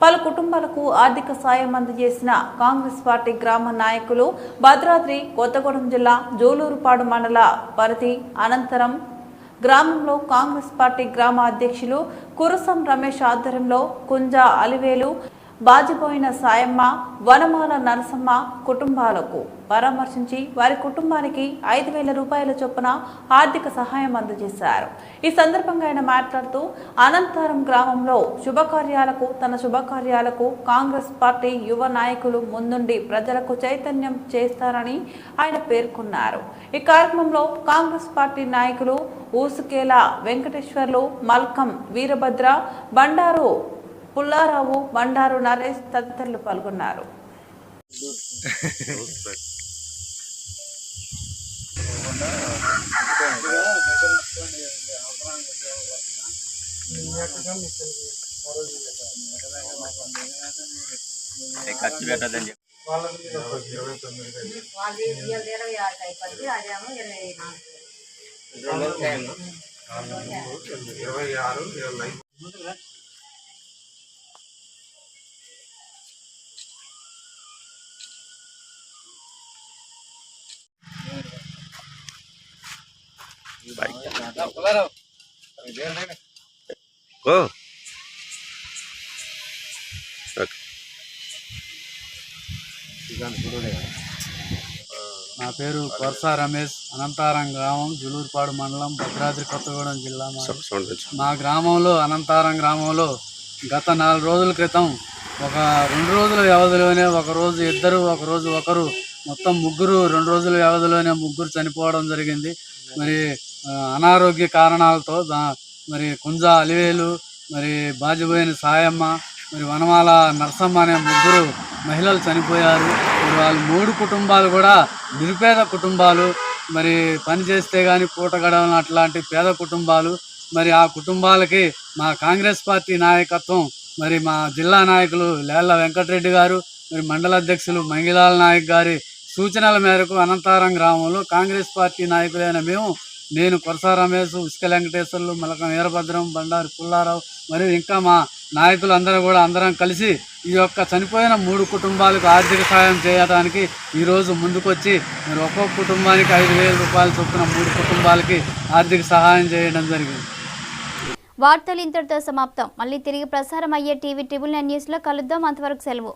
పలు కుటుంబాలకు ఆర్థిక సాయం అందజేసిన కాంగ్రెస్ పార్టీ గ్రామ నాయకులు భద్రాద్రి కొత్తగూడెం జిల్లా జోలూరుపాడు మండల పరిధి అనంతరం గ్రామంలో కాంగ్రెస్ పార్టీ గ్రామ అధ్యక్షులు కురసం రమేష్ ఆధ్వర్యంలో కుంజా అలివేలు బాజిపోయిన సాయమ్మ వనమాల నరసమ్మ కుటుంబాలకు పరామర్శించి వారి కుటుంబానికి ఐదు వేల రూపాయల చొప్పున ఆర్థిక సహాయం అందజేశారు. ఈ సందర్భంగా ఆయన మాట్లాడుతూ అనంతరం గ్రామంలో శుభకార్యాలకు తన శుభకార్యాలకు కాంగ్రెస్ పార్టీ యువ నాయకులు ముందుండి ప్రజలకు చైతన్యం చేస్తారని ఆయన పేర్కొన్నారు. ఈ కార్యక్రమంలో కాంగ్రెస్ పార్టీ నాయకులు ఊసుకేల వెంకటేశ్వర్లు మల్కం వీరభద్ర బండారు పుల్లారావు బండారు నరేష్ తదితరులు పాల్గొన్నారు. ఖర్చు పెట్టదని చెప్పి. వాళ్ళది ఇవాళ ఇరవై ఆరు అయిపోద్ది అదేమో ఇరవై నాలుగు ఇరవై ఆరు ఇరవై ఓ నా పేరు కొరసా రమేష్ అనంతారం గ్రామం జులూరుపాడు మండలం భద్రాద్రి కొత్తగూడెం జిల్లా. మా గ్రామంలో అనంతారం గ్రామంలో గత నాలుగు రోజుల క్రితం ఒక రెండు రోజుల వ్యవధిలోనే ఒక రోజు ఇద్దరు ఒక రోజు ఒకరు మొత్తం ముగ్గురు రెండు రోజుల వ్యవధిలోనే ముగ్గురు చనిపోవడం జరిగింది. మరి అనారోగ్య కారణాలతో మరి కుంజ అలివేలు మరి బాజిపోయిన సాయమ్మ మరి వనమాల నరసమ్మ అనే ముగ్గురు మహిళలు చనిపోయారు. మరి వాళ్ళు మూడు కుటుంబాలు కూడా నిరుపేద కుటుంబాలు. మరి పని చేస్తే కానీ పూట గడవని అట్లాంటి పేద కుటుంబాలు. మరి ఆ కుటుంబాలకి మా కాంగ్రెస్ పార్టీ నాయకత్వం మరి మా జిల్లా నాయకులు లేళ్ళ వెంకటరెడ్డి గారు మరి మండల అధ్యక్షులు మంగిలాల నాయక్ గారి సూచనల మేరకు అనంతారం గ్రామంలో కాంగ్రెస్ పార్టీ నాయకులైన మేము నేను కొరసా రమేష్ ఉసుక వెంకటేశ్వర్లు మలకం వీరభద్రం బండారు పుల్లారావు మరియు ఇంకా మా నాయకులు అందరూ కూడా అందరం కలిసి ఈ యొక్క చనిపోయిన మూడు కుటుంబాలకు ఆర్థిక సాయం చేయడానికి ఈరోజు ముందుకొచ్చి మీరు ఒక్కొక్క కుటుంబానికి ఐదు వేల రూపాయలు చొప్పున మూడు కుటుంబాలకి ఆర్థిక సహాయం చేయడం జరిగింది. వార్తలు ఇంతటితో సమాప్తం. మళ్ళీ తిరిగి ప్రసారం అయ్యే టీవీ ట్రిబుల్ నైన్ న్యూస్లో కలుద్దాం. అంతవరకు సెలవు.